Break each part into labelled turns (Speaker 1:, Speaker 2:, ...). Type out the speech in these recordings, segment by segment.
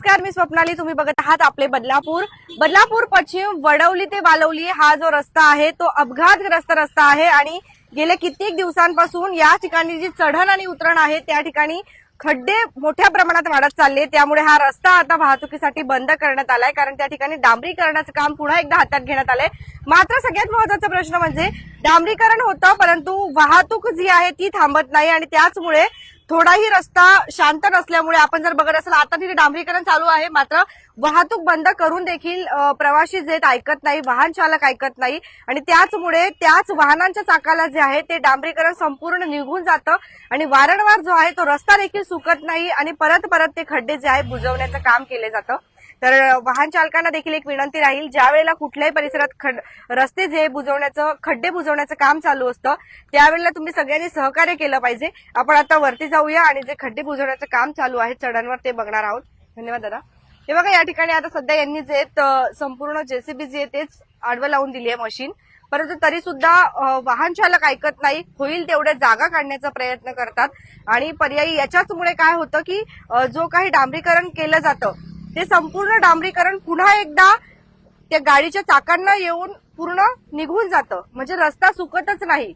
Speaker 1: नमस्कार मी स्वप्नाली. तुम्ही बघत आहात आपले बदलापूर. बदलापूर पश्चिम वडवली ते बालवली हा जो रस्ता आहे तो अपघातग्रस्त रस्ता आहे आणि गेल्या कित्येक दिवसांपासून या ठिकाणी जी चढण आणि उतरण आहे त्या ठिकाणी खड्डे मोठ्या प्रमाणात वाढत चालले. त्यामुळे हा रस्ता आता वाहतुकीसाठी बंद करण्यात आलाय कारण त्या ठिकाणी डांबरीकरणाचं काम पुन्हा एकदा हातात घेण्यात आलंय. मात्र सगळ्यात महत्त्वाचा प्रश्न म्हणजे डांबरीकरण होतं परंतु वाहतूक जी आहे ती थांबत नाही आणि त्याचमुळे थोडाही रस्ता शांत नसल्यामुळे आपण जर बघत असाल आता तिथे डांबरीकरण चालू आहे. मात्र वाहतूक बंद करून देखील प्रवाशी जे ऐकत नाही वाहन चालक ऐकत नाही. आणि त्याचमुळे त्याच वाहनांच्या चाकाला जे आहे ते डांबरीकरण संपूर्ण निघून जातं. आणि वारंवार जो आहे तो रस्ता देखील सुकत नाही. आणि परत परत ते खड्डे जे आहे बुजवण्याचं काम केलं जातं. तर वाहन चालकांना देखील एक विनंती राहील ज्या वेळेला कुठल्याही परिसरात खड रस्ते जे बुजवण्याचं खड्डे बुजवण्याचं काम चालू असतं त्यावेळेला तुम्ही सगळ्यांनी सहकार्य केलं पाहिजे. आपण आता वरती जाऊया आणि जे खड्डे बुजवण्याचं काम चालू आहे चढांवर ते बघणार आहोत. धन्यवाद दादा. हे बघा या ठिकाणी आता सध्या यांनी जे संपूर्ण जेसीबी जे आहे तेच आडवं लावून दिली आहे मशीन. परंतु तरी सुद्धा वाहन चालक ऐकत नाही होईल तेवढ्या जागा काढण्याचा प्रयत्न करतात. आणि पर्यायी याच्याचमुळे काय होतं की जो काही डांबरीकरण केलं जातं ते संपूर्ण डांबरीकरण पुन्हा एकदा त्या गाडीच्या चाकांना येऊन पूर्ण निघून जातं. म्हणजे रस्ता सुकतच नाही.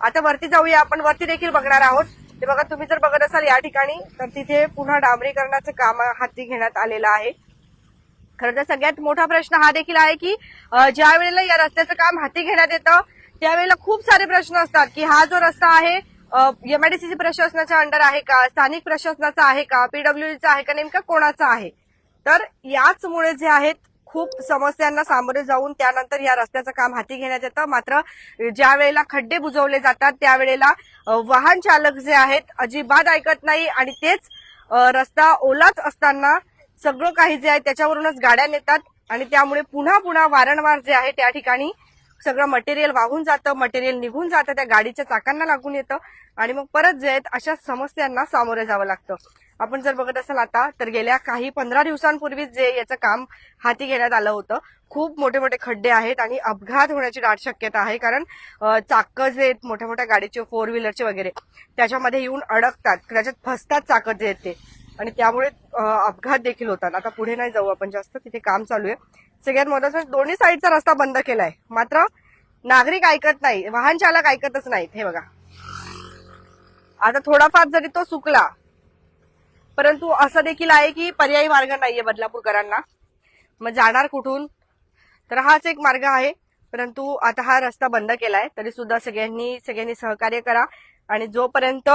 Speaker 1: आता वरती जाऊया. आपण वरती देखील बघणार आहोत. ते बघा तुम्ही जर बघत असाल या ठिकाणी तर तिथे पुन्हा डांबरीकरणाचं काम हाती घेण्यात आलेलं आहे. खरं तर सगळ्यात मोठा प्रश्न हा देखील आहे की ज्या वेळेला या रस्त्याचं काम हाती घेण्यात येतं त्यावेळेला खूप सारे प्रश्न असतात की हा जो रस्ता आहे एमआयडीसीसी प्रशासनाच्या अंडर आहे का? स्थानिक प्रशासनाचा आहे का? पीडब्ल्यूडीचा आहे का? नेमका कोणाचा आहे? तर याचमुळे जे आहेत खूप समस्यांना सामोरे जाऊन त्यानंतर या रस्त्याचं काम हाती घेण्यात येतं. मात्र ज्या वेळेला खड्डे बुजवले जातात त्यावेळेला वाहन चालक जे आहेत अजिबात ऐकत नाही आणि तेच रस्ता ओलाच असताना सगळं काही जे आहे त्याच्यावरूनच गाड्या नेतात आणि त्यामुळे पुन्हा पुन्हा वारंवार जे आहे त्या ठिकाणी सगळं मटेरियल वाहून जातं मटेरियल निघून जातं त्या गाडीच्या चाकांना लागून येतं आणि मग परत जे आहेत अशा समस्यांना सामोरे जावं लागतं. आपण जर बघत असाल आता तर गेल्या काही पंधरा दिवसांपूर्वीच जे याचं काम हाती घेण्यात आलं होतं खूप मोठे मोठे खड्डे आहेत आणि अपघात होण्याची दाट शक्यता आहे कारण चाकं जे आहेत मोठ्या मोठ्या गाडीचे फोर व्हीलरचे वगैरे त्याच्यामध्ये येऊन अडकतात त्याच्यात फसतात चाकं जे आहेत ते. आणि त्यामुळे अपघात देखील होतात. आता पुढे नाही जाऊ आपण जास्त तिथे काम चालू आहे. सगळ्यात महत्वाचं म्हणजे दोन्ही साईडचा रस्ता बंद केलाय. मात्र नागरिक ऐकत नाही वाहन चालक ऐकतच नाहीत हे बघा. आता थोडाफार जरी तो चुकला परंतु असं देखील आहे की पर्यायी मार्ग नाहीये बदलापूरकरांना. मग जाणार कुठून? तर हाच एक मार्ग आहे. परंतु आता हा रस्ता बंद केलाय तरी सुद्धा सगळ्यांनी सगळ्यांनी सहकार्य करा. आणि जोपर्यंत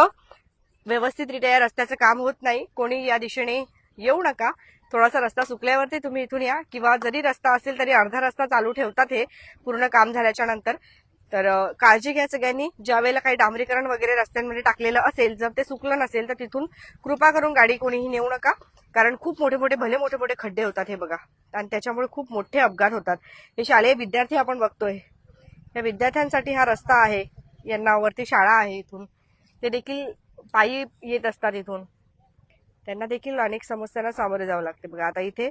Speaker 1: व्यवस्थितरित्या या रस्त्याचं काम होत नाही कोणी या दिशेने येऊ नका. थोडासा रस्ता सुकल्यावरती तुम्ही इथून या. किंवा जरी रस्ता असेल तरी अर्धा रस्ता चालू ठेवतात हे पूर्ण काम झाल्याच्यानंतर. तर काळजी घ्या सगळ्यांनी. ज्या वेळेला काही डांबरीकरण वगैरे रस्त्यांमध्ये टाकलेलं असेल जर ते सुकलं नसेल तर तिथून कृपा करून गाडी कोणीही नेऊ नका. कारण खूप मोठे मोठे भले मोठे मोठे खड्डे होतात हे बघा. आणि त्याच्यामुळे खूप मोठे अपघात होतात. हे शालेय विद्यार्थी आपण बघतोय. या विद्यार्थ्यांसाठी हा रस्ता आहे. यांना वरती शाळा आहे इथून. ते देखील पायी येत असतात इथून. त्यांना देखील अनेक समस्यांना सामोरे जावं लागते बघा. आता इथे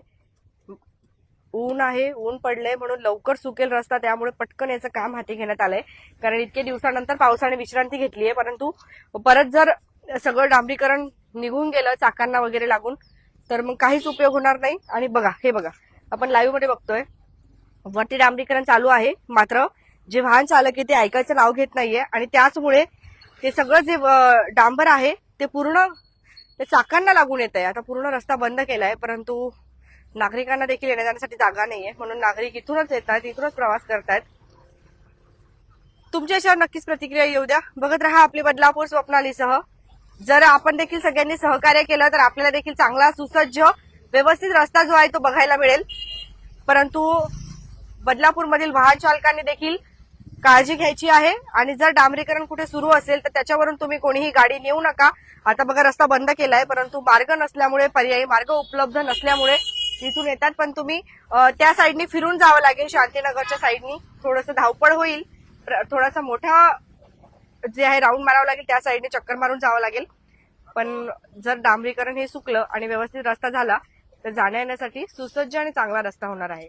Speaker 1: ऊन आहे ऊन पडलंय म्हणून लवकर सुकेल रस्ता त्यामुळे पटकन याचं काम हाती घेण्यात आलंय. कारण इतके दिवसानंतर पावसाने विश्रांती घेतली आहे परंतु परत जर सगळं डांबरीकरण निघून गेलं चाकांना वगैरे लागून तर मग काहीच उपयोग होणार नाही. आणि बघा हे बघा आपण लाईव्हमध्ये बघतोय वरती डांबरीकरण चालू आहे मात्र जे वाहन चालक आहे ते ऐकायचं नाव घेत नाहीये. आणि त्याचमुळे ते सगळं जे डांबर आहे ते पूर्ण ते चाकांना लागून येत आहे आता पूर्ण रस्ता बंद केलाय परंतु नागरिकांना देखील येण्या जाण्यासाठी जागा नाहीये. म्हणून नागरिक इथूनच येत आहेत इथूनच प्रवास करतायत. तुमच्या याच्यावर नक्कीच प्रतिक्रिया येऊ द्या. बघत राहा आपली बदलापूर स्वप्नालीसह. जर आपण देखील सगळ्यांनी सहकार्य केलं तर आपल्याला देखील चांगला सुसज्ज व्यवस्थित रस्ता जो आहे तो बघायला मिळेल. परंतु बदलापूरमधील वाहन चालकांनी देखील काळजी घ्यायची आहे. आणि जर डांबरीकरण कुठे सुरू असेल तर त्याच्यावरून तुम्ही कोणीही गाडी नेऊ नका. आता बघा रस्ता बंद केलाय परंतु मार्ग नसल्यामुळे पर्यायी मार्ग उपलब्ध नसल्यामुळे तिथून येतात पण तुम्ही त्या साईडनी फिरून जावं लागेल शांतीनगरच्या साईडनी. थोडंसं धावपळ होईल. प्र- थोडासा मोठा जे आहे राऊंड मारावं लागेल त्या साईडने चक्कर मारून जावं लागेल. पण जर डांबरीकरण हे सुकलं आणि व्यवस्थित रस्ता झाला तर जाण्या येण्यासाठी सुसज्ज आणि चांगला रस्ता होणार आहे.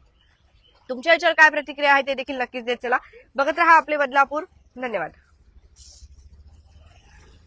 Speaker 1: तुमच्या याच्यावर काय प्रतिक्रिया आहे ते देखील नक्कीच देत चला. बघत राहा आपले बदलापूर. धन्यवाद.